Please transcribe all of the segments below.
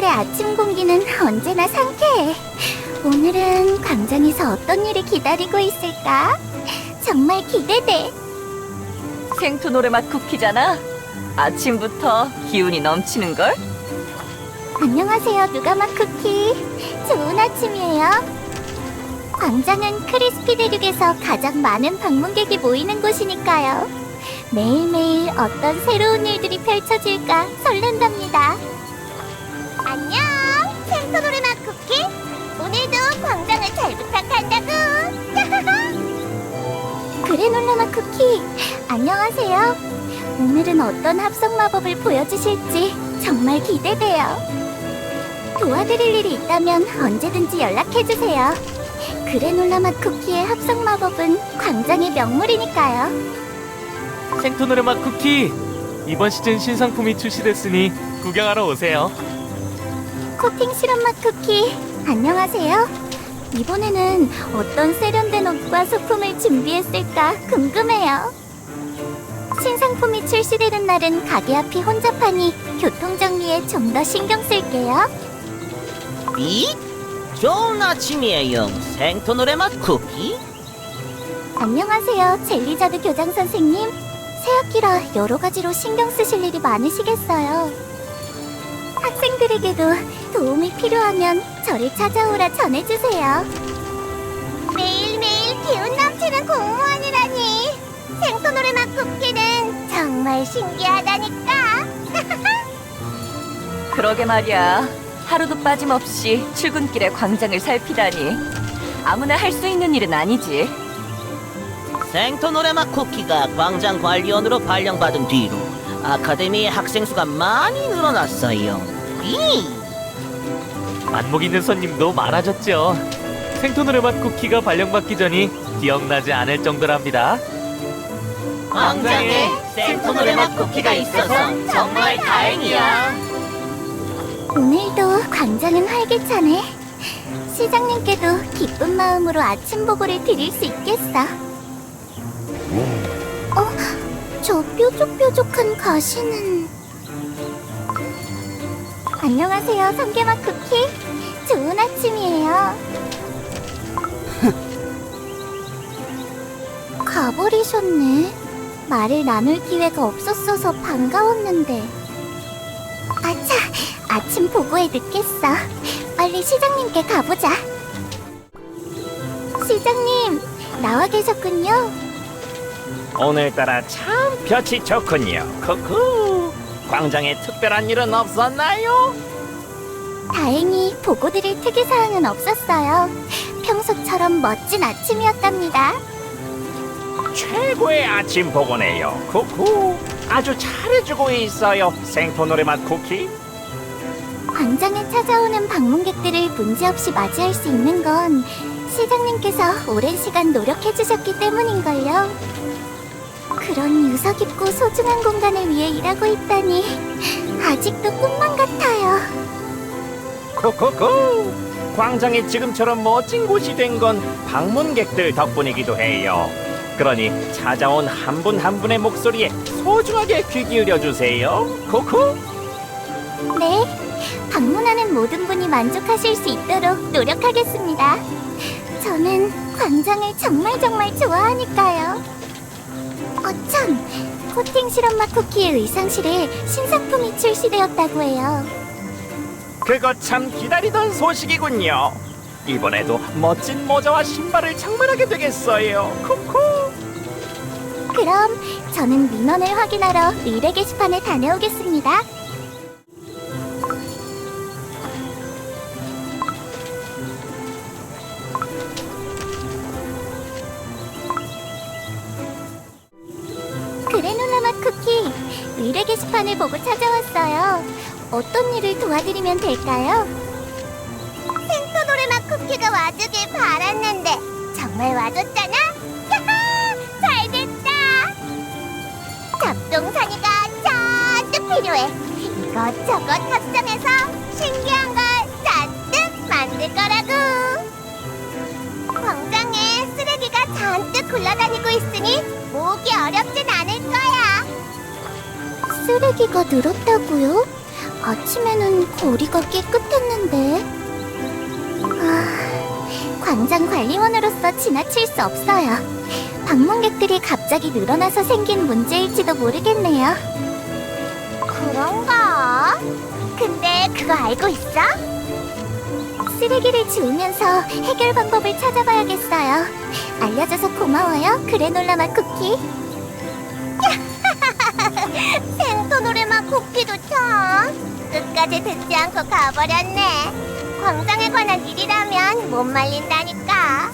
토요일의 아침 공기는 언제나 상쾌해. 오늘은 광장에서 어떤 일이 기다리고 있을까? 정말 기대돼. 생토 노래맛 쿠키잖아. 아침부터 기운이 넘치는 걸? 안녕하세요, 누가맛 쿠키. 좋은 아침이에요. 광장은 크리스피 대륙에서 가장 많은 방문객이 모이는 곳이니까요. 매일매일 어떤 새로운 일들이 펼쳐질까 설렌답니다. 생토노르맛 쿠키. 오늘도 광장을 잘 부탁한다고. 그래 놀라맛 쿠키, 안녕하세요. 오늘은 어떤 합성 마법을 보여주실지 정말 기대돼요. 도와드릴 일이 있다면 언제든지 연락해주세요. 그래놀라 맛 쿠키의 합성 마법은 광장의 명물이니까요. 생토노래 맛 쿠키 이번 시즌 신상품이 출시됐으니 구경하러 오세요. 코팅 시럽 맛 쿠키, 안녕하세요. 이번에는 어떤 세련된 옷과 소품을 준비했을까 궁금해요. 신상품이 출시되는 날은 가게 앞이 혼잡하니 교통 정리에 좀 더 신경 쓸게요. 이? 좋은 아침이에요. 생토 노래 맛 쿠키? 안녕하세요, 젤리자드 교장 선생님. 새학기라 여러 가지로 신경 쓰실 일이 많으시겠어요. 학생들에게도 도움이 필요하면 저를 찾아오라 전해주세요. 매일매일 기운 넘치는 공무원이라니. 생토노르맛 쿠키는 정말 신기하다니까. 그러게 말이야. 하루도 빠짐없이 출근길에 광장을 살피다니. 아무나 할 수 있는 일은 아니지. 생토노래 맛 쿠키가 광장 관리원으로 발령받은 뒤로 아카데미의 학생 수가 많이 늘어났어요. 이? 안목 있는 손님도 많아졌죠. 생토노래 맛 쿠키가 발령받기 전이 기억나지 않을 정도랍니다. 광장에 생토노래 맛 쿠키가 있어서 정말 다행이야. 오늘도 광장은 활기차네. 시장님께도 기쁜 마음으로 아침 보고를 드릴 수 있겠어. 어, 저 뾰족뾰족한 가시는. 안녕하세요, 성게맛 쿠키. 좋은 아침이에요. 가버리셨네. 말을 나눌 기회가 없었어서 반가웠는데. 아차, 아침 보고에 늦겠어. 빨리 시장님께 가보자. 시장님, 나와 계셨군요. 오늘따라 참 볕이 좋군요. 쿠쿠. 광장에 특별한 일은 없었나요? 다행히 보고드릴 특이사항은 없었어요. 평소처럼 멋진 아침이었답니다. 최고의 아침 보고네요. 쿠쿠. 아주 잘해주고 있어요. 생토 노래 맛 쿠키. 광장에 찾아오는 방문객들을 문제없이 맞이할 수 있는 건 시장님께서 오랜 시간 노력해주셨기 때문인걸요. 그런 유서 깊고 소중한 공간을 위해 일하고 있다니 아직도 꿈만 같아요. 쿠쿠쿠. 광장이 지금처럼 멋진 곳이 된 건 방문객들 덕분이기도 해요. 그러니 찾아온 한 분 한 분의 목소리에 소중하게 귀 기울여 주세요. 쿠쿠. 네, 방문하는 모든 분이 만족하실 수 있도록 노력하겠습니다. 저는 광장을 정말 정말 좋아하니까요. 어참, 코팅 실험맛 쿠키의 의상실에 신상품이 출시되었다고 해요. 그거 참 기다리던 소식이군요. 이번에도 멋진 모자와 신발을 장만하게 되겠어요. 쿠쿠. 그럼 저는 민원을 확인하러 미래 게시판에 다녀오겠습니다. 게시판을 보고 찾아왔어요. 어떤 일을 도와드리면 될까요? 생토노래 맛 쿠키가 와주길 바랐는데 정말 와줬잖아? 야하! 잘 됐다! 잡동사니가 잔뜩 필요해. 이것저것 합성해서 신기한 걸 잔뜩 만들 거라고. 광장에 쓰레기가 잔뜩 굴러다니고 있으니 모으기 어렵진 않을 거야. 쓰레기가 늘었다고요? 아침에는 거리가 깨끗했는데. 아, 광장 관리원으로서 지나칠 수 없어요. 방문객들이 갑자기 늘어나서 생긴 문제일지도 모르겠네요. 그런가? 근데 그거 알고 있어? 쓰레기를 주우면서 해결 방법을 찾아봐야겠어요. 알려줘서 고마워요, 그래놀라 맛 쿠키. 생토노레 맛 쿠키도 참. 끝까지 듣지 않고 가버렸네. 광장에 관한 일이라면 못 말린다니까.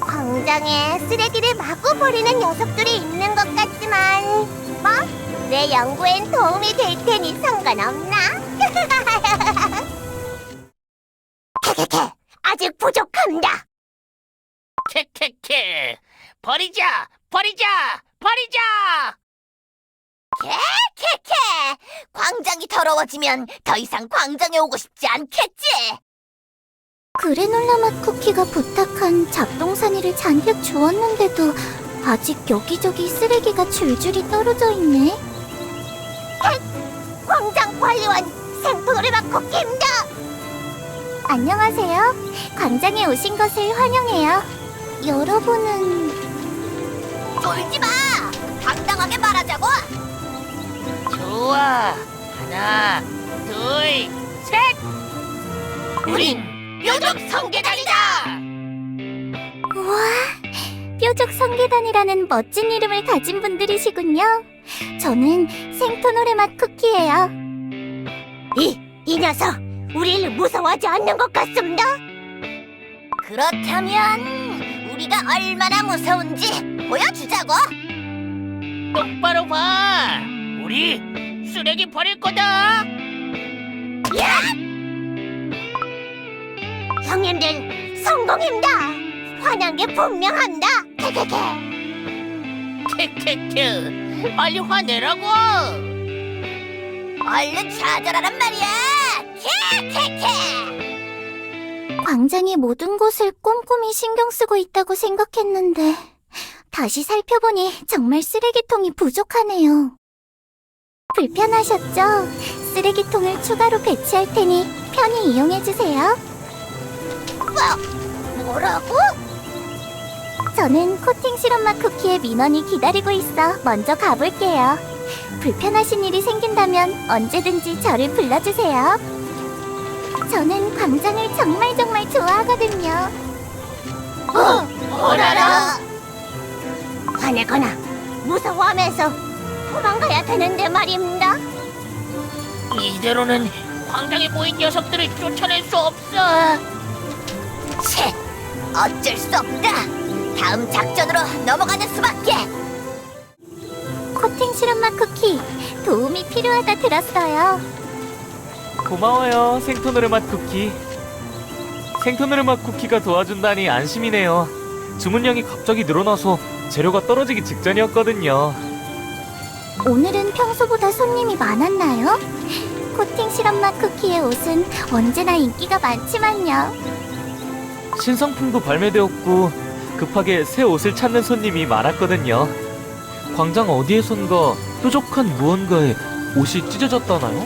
광장에 쓰레기를 마구 버리는 녀석들이 있는 것 같지만, 뭐, 내 연구엔 도움이 될 테니 상관없나? 아직 부족합니다. 캐캐캐 버리자 버리자 버리자 캐캐! 광장이 더러워지면 더 이상 광장에 오고 싶지 않겠지? 그래놀라 맛 쿠키가 부탁한 잡동사니를 잔뜩 주었는데도 아직 여기저기 쓰레기가 줄줄이 떨어져 있네. 광장 관리원 생토노레 맛 쿠키입니다. 안녕하세요. 광장에 오신 것을 환영해요. 여러분은 쫄지 마. 당당하게. 좋아 하나 둘 셋 우린 뾰족 성계단이다 우와, 뾰족 성계단이라는 멋진 이름을 가진 분들이시군요. 저는 생토노레 맛 쿠키예요. 이, 이 녀석, 우리를 무서워하지 않는 것 같습니다. 그렇다면 우리가 얼마나 무서운지 보여주자고. 똑바로 봐 우리 쓰레기 버릴 거다 형님들, 성공입니다. 화난 게 분명합니다. 캐캐캐. 캐캐캐 빨리 화내라고 얼른 좌절하란 말이야! 캐캐캐! 광장의 모든 곳을 꼼꼼히 신경 쓰고 있다고 생각했는데 다시 살펴보니 정말 쓰레기통이 부족하네요. 불편하셨죠? 쓰레기통을 추가로 배치할 테니 편히 이용해주세요. 뭐? 뭐라고? 저는 코팅 시럽맛 쿠키의 민원이 기다리고 있어 먼저 가볼게요. 불편하신 일이 생긴다면 언제든지 저를 불러주세요. 저는 광장을 정말 정말 좋아하거든요. 어, 오라라! 화내거나 무서워하면서 도망가야 되는데 말입니다. 이대로는 광장에 모인 녀석들을 쫓아낼 수 없어 채, 어쩔 수 없다. 다음 작전으로 넘어가는 수밖에. 코팅 시럽맛 쿠키 도움이 필요하다 들었어요. 고마워요, 생토노르 맛 쿠키. 생토노르 맛 쿠키가 도와준다니 안심이네요. 주문량이 갑자기 늘어나서 재료가 떨어지기 직전이었거든요. 오늘은 평소보다 손님이 많았나요? 코팅 시럽맛 쿠키의 옷은 언제나 인기가 많지만요. 신상품도 발매되었고 급하게 새 옷을 찾는 손님이 많았거든요. 광장 어디에선가 뾰족한 무언가에 옷이 찢어졌다나요?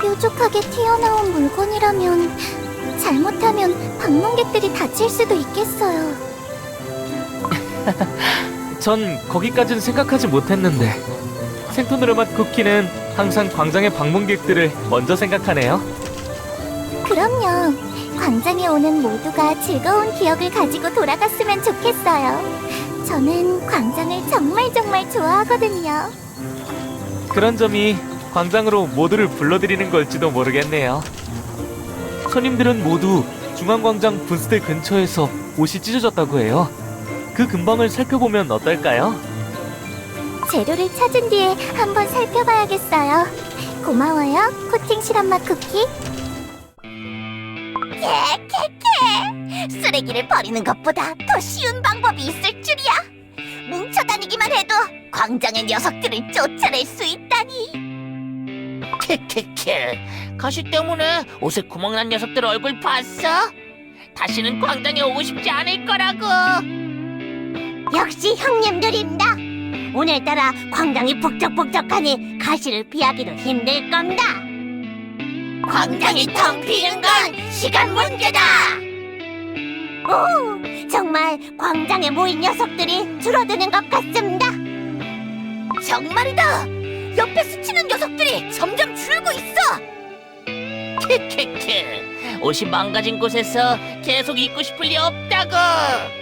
뾰족하게 튀어나온 물건이라면 잘못하면 방문객들이 다칠 수도 있겠어요. 전 거기까지는 생각하지 못했는데 생토노르 맛 쿠키는 항상 광장의 방문객들을 먼저 생각하네요. 그럼요. 광장에 오는 모두가 즐거운 기억을 가지고 돌아갔으면 좋겠어요. 저는 광장을 정말 정말 좋아하거든요. 그런 점이 광장으로 모두를 불러들이는 걸지도 모르겠네요. 손님들은 모두 중앙광장 분수대 근처에서 옷이 찢어졌다고 해요. 그 근방을 살펴보면 어떨까요? 재료를 찾은 뒤에 한번 살펴봐야겠어요. 고마워요, 코팅 시럽맛 쿠키. 캐캐캐! 쓰레기를 버리는 것보다 더 쉬운 방법이 있을 줄이야. 뭉쳐 다니기만 해도 광장의 녀석들을 쫓아낼 수 있다니. 캐캐캐 가시 때문에 옷에 구멍난 녀석들 얼굴 봤어? 다시는 광장에 오고 싶지 않을 거라고 역시 형님들입니다. 오늘따라 광장이 북적북적하니 가시를 피하기도 힘들 겁니다. 광장이 텅 비는 건 시간 문제다. 오, 정말 광장에 모인 녀석들이 줄어드는 것 같습니다. 정말이다. 옆에 스치는 녀석들이 점점 줄고 있어. 크크크. 옷이 망가진 곳에서 계속 입고 싶을 리 없다고.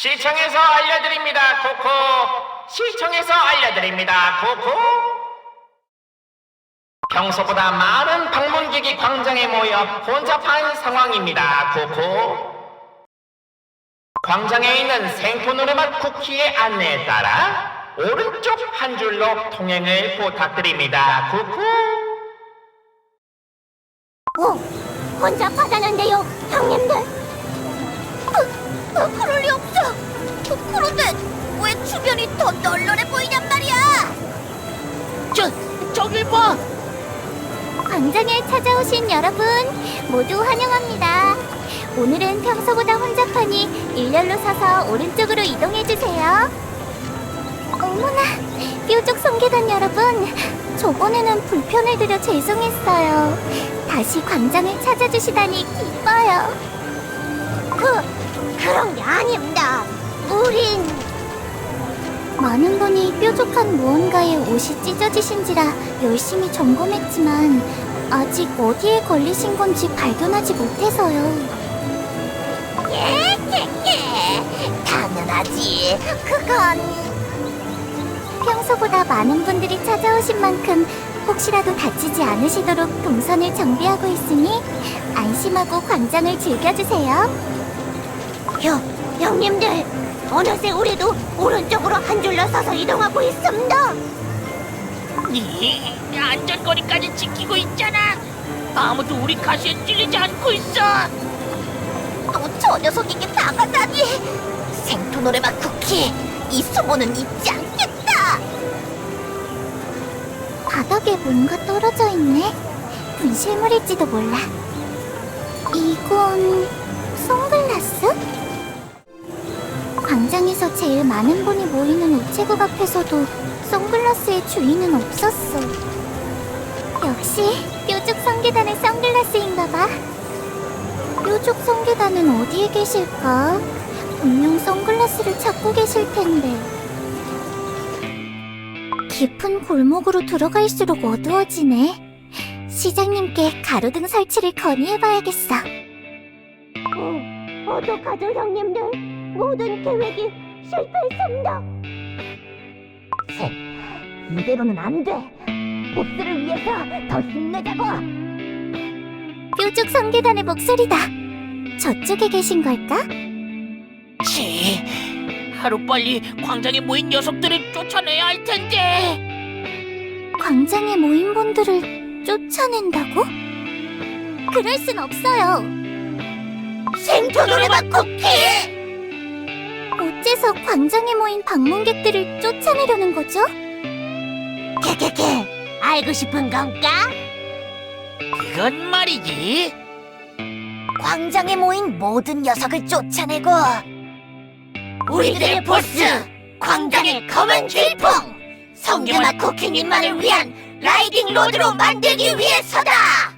시청에서 알려드립니다, 코코! 시청에서 알려드립니다, 코코! 평소보다 많은 방문객이 광장에 모여 혼잡한 상황입니다, 코코! 광장에 있는 생포 노래맛 쿠키의 안내에 따라 오른쪽 한 줄로 통행을 부탁드립니다, 코코! 오, 혼자 파다는데요, 형님들. 어, 어, 그럴 리 없어. 어, 그런데 왜 주변이 더 널널해 보이냔 말이야. 저 저길 봐. 광장에 찾아오신 여러분 모두 환영합니다. 오늘은 평소보다 혼잡하니 일렬로 서서 오른쪽으로 이동해 주세요. 어머나, 뾰족 성계단 여러분, 저번에는 불편을 드려 죄송했어요. 다시 광장을 찾아주시다니 기뻐요. 아닙니다. 우린 많은 분이 뾰족한 무언가에 옷이 찢어지신지라 열심히 점검했지만 아직 어디에 걸리신 건지 발견하지 못해서요. 예, 예, 예. 당연하지. 그건 평소보다 많은 분들이 찾아오신 만큼 혹시라도 다치지 않으시도록 동선을 정비하고 있으니 안심하고 광장을 즐겨주세요. 형, 형님들, 어느새 우리도 오른쪽으로 한 줄로 서서 이동하고 있습니다. 이 안전거리까지 지키고 있잖아. 아무도 우리 가시에 찔리지 않고 있어. 또 저 녀석에게 당하다니. 생토 노래맛 쿠키, 이 수모는 잊지 않겠다. 바닥에 뭔가 떨어져 있네. 분실물일지도 몰라. 이건 선글라스? 광장에서 제일 많은 분이 모이는 우체국 앞에서도 선글라스의 주인은 없었어. 역시 뾰족 성계단의 선글라스인가봐. 뾰족 성계단은 어디에 계실까? 분명 선글라스를 찾고 계실 텐데. 깊은 골목으로 들어갈수록 어두워지네. 시장님께 가로등 설치를 건의해봐야겠어. 어, 어떡하죠, 형님들? 모든 계획이 실패했습니다. 셋, 이대로는 안 돼. 보스를 위해서 더 힘내자고. 뾰족 성계단의 목소리다. 저쪽에 계신 걸까? 치. 하루 빨리 광장에 모인 녀석들을 쫓아내야 할 텐데. 광장에 모인 분들을 쫓아낸다고? 그럴 순 없어요. 생토 노래방 쿠키! 어째서 광장에 모인 방문객들을 쫓아내려는 거죠? 케케케, 알고 싶은 건가? 그건 말이지. 광장에 모인 모든 녀석을 쫓아내고 우리들의 보스 광장의 검은 길풍 성경아 쿠키님만을 위한 라이딩 로드로 만들기 위해서다.